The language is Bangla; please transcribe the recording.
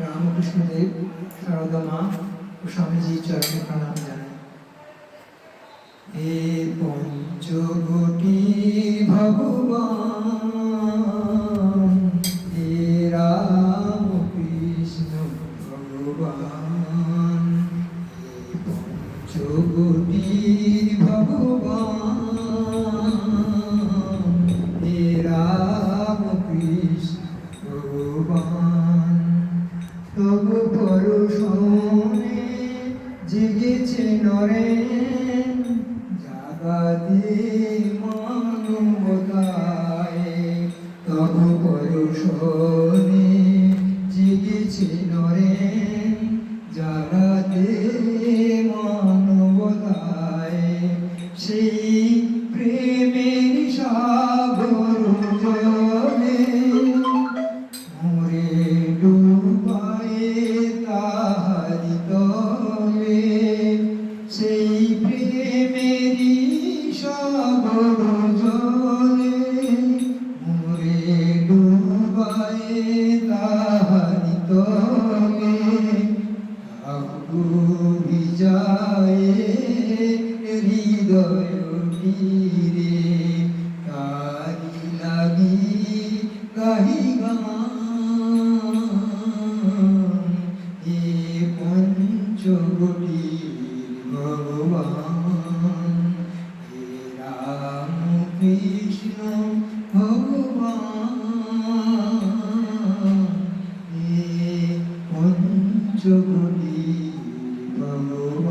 রামকৃষ্ণদেব সারদা মা ও স্বামীজির চরণে প্রণাম জানাই হে পঞ্চবটি ভগবান, হে রাম কৃষ্ণ ভগবান, হে পঞ্চবটি ভগবান তবু পরশনে জেগেছে নরে জাগাতে মানবতায়। তবু পরশনে জেগেছে নরে জাগাতে মানবতায়। সেই তাহারি তলে সেই প্রেমেরই সাগর জলে মোরে ডুবায়ে তাহারি তলে আগুরি যায় হৃদয় তীরে তারি লাগি গাহি গান ভগবান হে রাম কৃষ্ণ ভগবান ভগবান